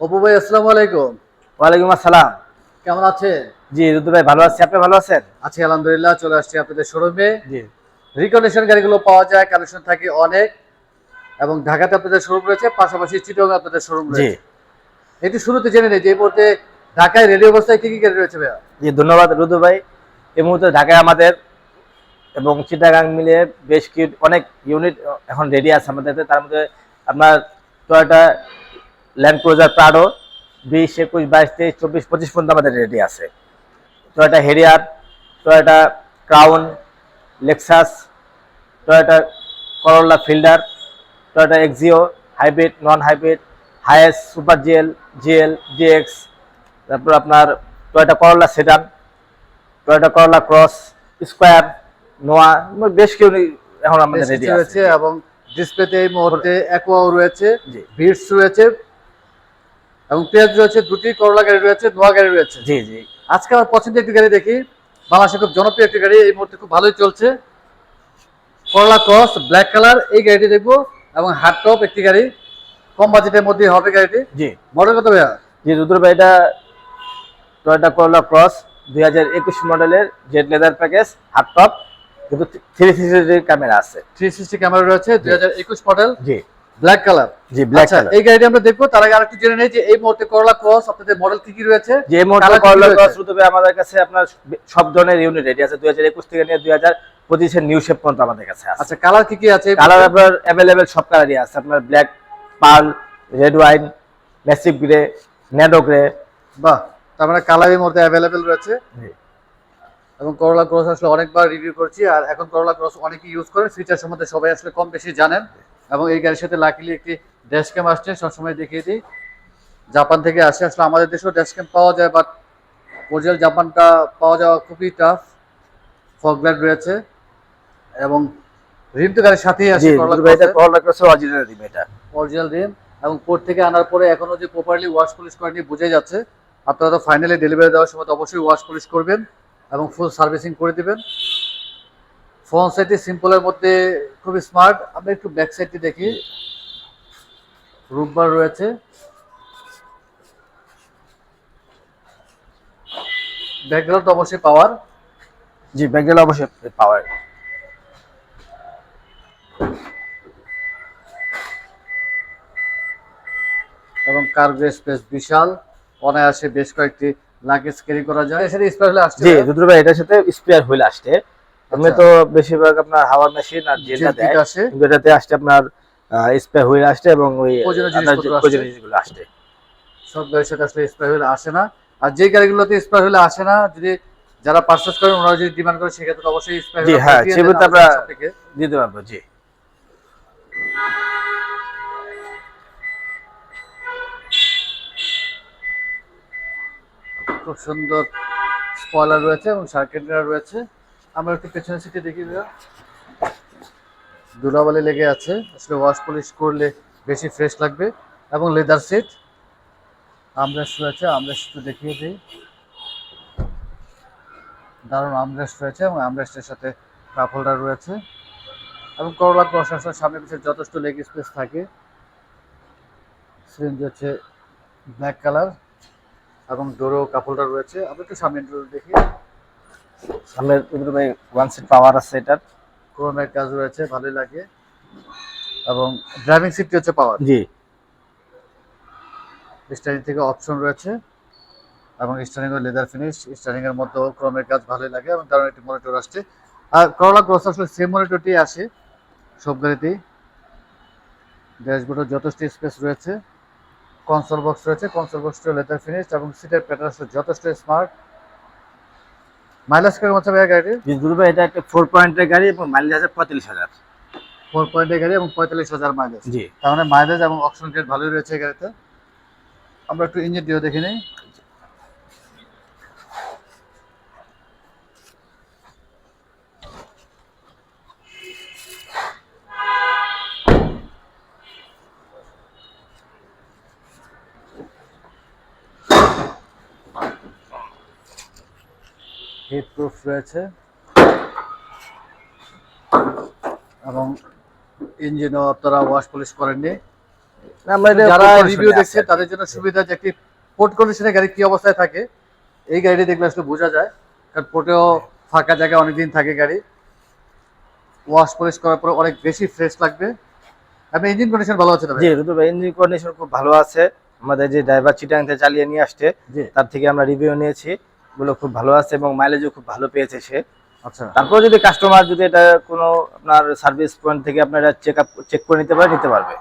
অপু ভাই আসসালামু আলাইকুম। ওয়ালাইকুম আসসালাম। কেমন আছেন? জি রুদু ভাই ভালো আছি। আপনি ভালো আছেন? আছি আলহামদুলিল্লাহ চলে আসছি আপনাদের শোরুমে। জি। রিকন্ডিশন গাড়িগুলো পাওয়া যায় কালেকশন থাকে অনেক এবং ঢাকাতে আপনাদের শোরুম রয়েছে পাশাপাশি চিটং আপনাদের শোরুম জি। রয়েছে। একটু শুরুতে জেনে নেই যে এই মুহূর্তে ঢাকায় রেডি অবস্থায় কি কি গাড়ি রয়েছে ভাইয়া? জি ধন্যবাদ রুদু ভাই। এই মুহূর্তে ঢাকায় আমাদের এবং চিটাগাং মিলে বেশ কিছু অনেক ইউনিট এখন রেডি আছে আমাদের তার মধ্যে আপনার টয়োটা ল্যান্ড ক্রুজার প্রাডো বিশ একুশ বাইশ তেইশ চব্বিশ পঁচিশ পর্যন্ত আমাদের রেডি আছে। Toyota Harrier Toyota Crown Lexus Toyota Corolla Fielder Toyota Axio hybrid non hybrid Hiace super GL GL GX তারপর আপনার Toyota Corolla sedan Toyota Corolla Cross square Noah বেশ কিছু এখন আমাদের রেডি আছে। এবং ডিসপ্লেতে এই মুহূর্তে অ্যাকোয়াও রয়েছে ভিটস রয়েছে এবং পেঁয়াজ রয়েছে দুটি করলা গাড়ি রয়েছে নোয়া গাড়ি রয়েছে। জি জি। আজকে আমার পছন্দের একটি গাড়ি দেখি। বাংলাদেশে খুব জনপ্রিয় একটি গাড়ি এই মুহূর্তে খুব ভালোই চলছে। করলা ক্রস ব্ল্যাক কালার এই গাড়িটি দেখব। এবং হার্ড টপ একটি গাড়ি কম বাজেটের মধ্যে হবে গাড়িটি। জি। মডেল কত ভাইয়া? জি রুদ্র ভাই এটা টয়োটা করলা ক্রস দুই হাজার একুশ মডেলের Z leather package half top কিন্তু থ্রি সিক্সটি ক্যামেরা আছে। থ্রি সিক্সটি ক্যামেরা রয়েছে দুই হাজার একুশ মডেল। জি। ব্ল্যাক কালার জি ব্ল্যাক আচ্ছা কালার এই গাড়িটি আমরা দেখব তার আগে আরেকটু জেনে নেই যে এই মুহূর্তে করলা ক্রস আপনাদের মডেল কি কি রয়েছে? যে মুহূর্তে করোলা? ক্রস আমাদের কাছে আপনার সব ধরনের ইউনিট রেডি আছে দুই হাজার একুশ থেকে নিয়ে নিউ শেপ পর্যন্ত আমাদের কাছে আছে। আচ্ছা কালার কি কি আছে? কালার আপনার অ্যাভেলেবেল সব কালারই আছে আপনার black pearl red wine massive grey ন্যাডো grey বাহ তার মানে কালার এই মুহূর্তে অ্যাভেলেবেল রয়েছে। এবং করলা ক্রস আসলে অনেকবার রিভিউ করছি আর এখন করলা ক্রস অনেকে ইউজ করে ফিচার সম্বন্ধে সবাই আসলে কম বেশি জানেন। এবং এই গাড়ির সাথে লাকিলি একটি ড্যাশ ক্যাম আসছে সবসময় দেখিয়ে দিই। জাপান থেকে আসে আসলে আমাদের দেশেও ড্যাশ ক্যাম পাওয়া যায় বাট অরিজিনাল জাপানটা পাওয়া যাওয়া খুবই টাফ ফগলাইট রয়েছে এবং রিম তো গাড়ির সাথেই আসে অরিজিনাল রিম এটা। অরিজিনাল রিম এবং পোর্ট থেকে আনার পরে এখনও যে প্রপারলি ওয়াশ পলিশ করেনি বুঝে যাচ্ছে আপনারা তো ফাইনালি ডেলিভারি দেওয়ার সময় তো অবশ্যই ওয়াশ পলিশ করবেন এবং ফুল সার্ভিসিং করে দিবেন। ফ্রন্ট সাইডটি সিম্পলের মধ্যে খুব স্মার্ট আমরা একটু ব্যাক সাইডটি দেখি। রুববার রয়েছে। ব্যাকগ্রাউন্ড অবশ্যই পাওয়ার জি ব্যাগেল অবশ্যই পাওয়ার এবং কার্গো স্পেস বিশাল। অনায়াসে বেশ কয়েকটি লাগেজ ক্যারি করা যায়। এখানে স্পেশাল আসছে। জি রুদ্র ভাই এটার সাথে স্পেয়ার হুইল আসছে। এমনি আচ্ছা। তো বেশিরভাগ আপনার হাওয়ার মেশিন আর জেল দেয় এটাতে আসছে আপনার স্প্রে হুইল আসছে এবং ওই। জিনিসগুলো আসছে। সব গাড়ির সাথে আসলে স্প্রে হুইল আসে না। আর যে গাড়িগুলোতে স্প্রে হুইল আসে না যদি যারা করেন ওনারা যদি ডিমান্ড করে সেক্ষেত্রে অবশ্যই স্প্রে জি, হ্যাঁ, আমরা- দিতে পারব জি। খুব সুন্দর স্পয়লার রয়েছে এবং সার্কিট রয়েছে। আমরা একটু পেছনে সিটে দেখি। ধুলাবালি লেগে আছে। আসলে ওয়াশ পলিশ করলে বেশি ফ্রেশ লাগবে এবং লেদার সিট আমরেস্ট রয়েছে আমরেস্ট একটু দেখিয়ে দিই। দারুণ আমরেস্ট রয়েছে এবং আমরেস্টের সাথে কাপ হোল্ডার রয়েছে। এবং করলা প্রশাসন সামনে পিছিয়ে যথেষ্ট লেগ স্পেস থাকে। সিলিন্ডার হচ্ছে ব্ল্যাক কালার এবং ডোরও কাপ হোল্ডার রয়েছে। আমরা একটু সামনে ডোর দেখি সামনে রুদ্র ভাই ওয়ান সিট পাওয়ার আছে এটার। ক্রোমের কাজ রয়েছে ভালোই লাগে। এবং ড্রাইভিং সিটটি হচ্ছে পাওয়ার জি। স্টারিং থেকে অপশন রয়েছে এবং স্টারিং এর লেদার ফিনিশ স্টারিং এর মধ্যেও ক্রোমের কাজ ভালোই লাগে এবং তার একটি মনিটর আসছে। আর করলা ক্রস আসলে সেম মনিটরটি আসে সব গাড়িতেই। ড্যাশবোর্ডের যথেষ্ট স্পেস রয়েছে। কনসোল বক্স রয়েছে কনসোল বক্সটিও লেদার ফিনিশ এবং সিটের প্যাটার্ন যথেষ্ট স্মার্ট মাইলেজ কেমন আছে ভাই গাড়ি জি ভাই এটা একটা ফোর পয়েন্টের গাড়ি এবং মাইলেজ আছে পঁয়তাল্লিশ হাজার। ফোর পয়েন্টের গাড়ি এবং পঁয়তাল্লিশ হাজার মাইলেজ জি। তার মানে মাইলেজ এবং অপশন গ্রেড ভালোই রয়েছে গাড়িতে। আমরা একটু ইঞ্জিন দিয়ে দেখে নিই। হিট প্রুফ রয়েছে। এবং ইঞ্জিনও আপনারা ওয়াশ পলিশ করেননি। যারা রিভিউ দেখছে। তাদের জন্য সুবিধা যে একটি পোর্ট কন্ডিশনে গাড়ি কি অবস্থায় থাকে এই গাড়িটি দেখলে আসলে বোঝা যায়। কারণ পোর্টেও ফাঁকা জায়গায় অনেকদিন থাকে গাড়ি। ওয়াশ পলিশ করার পর অনেক বেশি ফ্রেশ লাগবে। আপনি ইঞ্জিন কন্ডিশন ভালো আছে জি রুদু ভাই ইঞ্জিন কন্ডিশন খুব ভালো আছে। আমাদের যে ড্রাইভার চিটাং থেকে চালিয়ে নিয়ে আসছে তার থেকে আমরা রিভিউ নিয়েছি। গুলো খুব ভালো আছে এবং মাইলেজও খুব ভালো পেয়েছে সে। আচ্ছা। তারপর যদি কাস্টমার যদি এটা কোনো আপনার সার্ভিস পয়েন্ট থেকে আপনারা চেক আপ চেক করে নিতে পারে নিতে পারবে।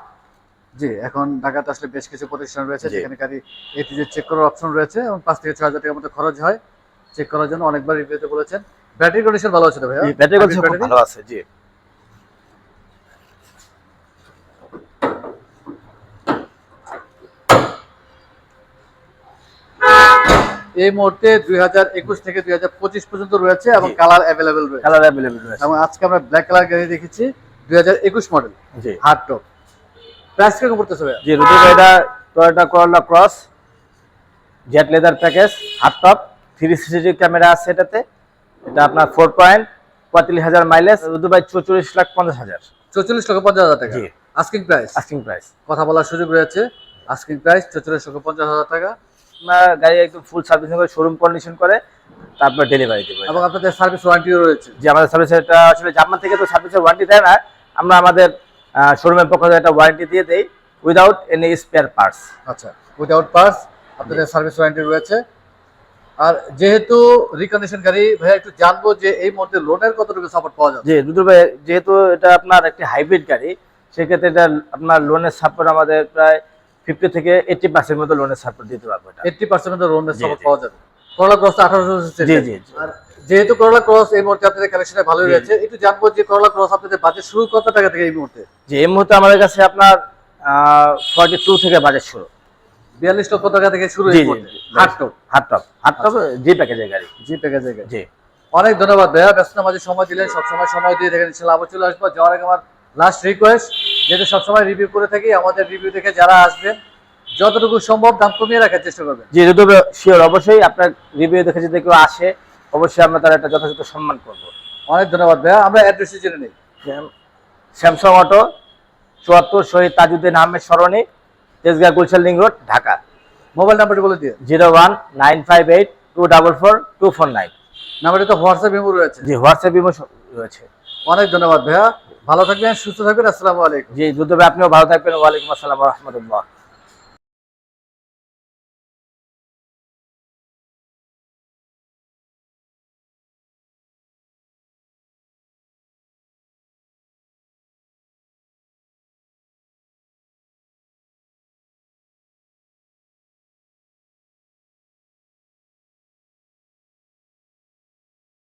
জি এখন ঢাকাতে আসলে বেশ কিছু প্রতিষ্ঠান রয়েছে। যেখানে গাড়ি এটিজে চেক করার অপশন রয়েছে এবং পাঁচ থেকে ছয় হাজার টাকার মতো খরচ হয়। চেক করার জন্য অনেকবার রিভিউতে বলেছেন। ব্যাটারি কন্ডিশন ভালো আছে তো ভাইয়া? ব্যাটারি কন্ডিশন ভালো আছে জি। এই মুহূর্তে দুই হাজার একুশ থেকে দুই হাজার পঁচিশ পর্যন্ত রয়েছে এবং কালার অ্যাভেলেবেল রয়েছে। কালার অ্যাভেলেবল রয়েছে। এবং আজকে আমরা ব্ল্যাক কালার গাড়ি দেখেছি দুই হাজার একুশ মডেল জি। হার্ড টপ প্রাইস কীরকম পড়তেছে জি রুদু ভাই এটা Toyota Corolla Cross Z leather package half top three CCTV camera আছে এটাতে। এটা আপনার ফোর পয়েন্ট পঁয়তাল্লিশ হাজার মাইলেজ রুদু ভাই চৌচল্লিশ লাখ পঞ্চাশ হাজার। চৌচল্লিশ লক্ষ পঞ্চাশ হাজার টাকা। আস্কিং প্রাইস আস্কিং প্রাইস কথা বলার সুযোগ রয়েছে। আস্কিং প্রাইস চৌচল্লিশ লক্ষ পঞ্চাশ হাজার টাকা। আপনার গাড়ি একদম ফুল সার্ভিসিং করে শোরুম কন্ডিশন করে তারপর ডেলিভারি দেবো। এবং আপনাদের সার্ভিস ওয়ারেন্টিও রয়েছে। যে আমাদের সার্ভিসের আসলে জার্মান থেকে তো সার্ভিসের ওয়ারেন্টি দেয় না আমরা আমাদের শোরুমের পক্ষ থেকে একটা ওয়ারেন্টি দিয়ে দেই উইদাউট এনি স্পেয়ার পার্টস আচ্ছা উইদাউট পার্স আপনাদের সার্ভিস ওয়ারেন্টি রয়েছে। আর যেহেতু রিকন্ডিশন গাড়ি ভাইয়া একটু জানব যে এই মুহূর্তে লোনের কতটুকু সাপোর্ট পাওয়া যাবে জি দুদুল ভাই যেহেতু এটা আপনার একটি হাইব্রিড গাড়ি সেক্ষেত্রে এটা আপনার লোনের সাপোর্ট আমাদের প্রায় ফিফটি থেকে এইটি পার্সেন্ট মতো লোনের সাপোর্ট দিতে পারব এটা। এইটটি পার্সেন্ট লোনের সাপোর্ট পাওয়া যাবে। করলা ক্রস আঠারোশো জি জি। যেহেতু করলা ক্রস এই মুহূর্তে আপনাদের কালেকশনে ভালোই জি, রয়েছে। একটু জানব যে করলা ক্রস আপনাদের বাজেট শুরু কত টাকা থেকে এই মুহূর্তে? যে এই মুহূর্তে আমাদের কাছে আপনার ফর্টি টু থেকে বাজেট শুরু। বিয়াল্লিশ লক্ষ টাকা থেকে শুরু hard top hard top hard top G প্যাকেজের গাড়ি। জি প্যাকেজে জি। অনেক ধন্যবাদ ভাইয়া। ব্যস্ত মাঝে সময় দিলেন। সবসময় সময় দিয়ে দেখেন ইনশাল্লাহ আবার চলে আসব। যাওয়ার আগে আমার লাস্ট রিকোয়েস্ট যেহেতু সবসময় রিভিউ করে থাকি আমাদের রিভিউ দেখে যারা আসবেন যতটুকু সম্ভব দাম কমিয়ে রাখার চেষ্টা করবেন। জি যদি শিওর অবশ্যই আপনার রিভিউ দেখে যদি কেউ আসে অবশ্যই আমরা তার একটা যথাযথ সম্মান করব। অনেক ধন্যবাদ ভাইয়া। আমরা অ্যাড্রেসে জেনে নিই। স্যামসাং অটো চুয়াত্তর Shahid Tajuddin Ahmed Sarani Tejgaon Gulshan link road Dhaka. Mobile নাম্বারটি বলে দিয়ে zero one nine five eight two double four two four nine. নাম্বারটি তো হোয়াটসঅ্যাপ ইমো রয়েছে। জি হোয়াটসঅ্যাপ ইমো রয়েছে। অনেক ধন্যবাদ ভাইয়া। ভালো থাকবেন সুস্থ থাকবেন আসসালামু আলাইকুম। জি দুধ আপনিও ভালো থাকবেন। ওয়ালাইকুম আসসালাম রহমতুল্লাহ।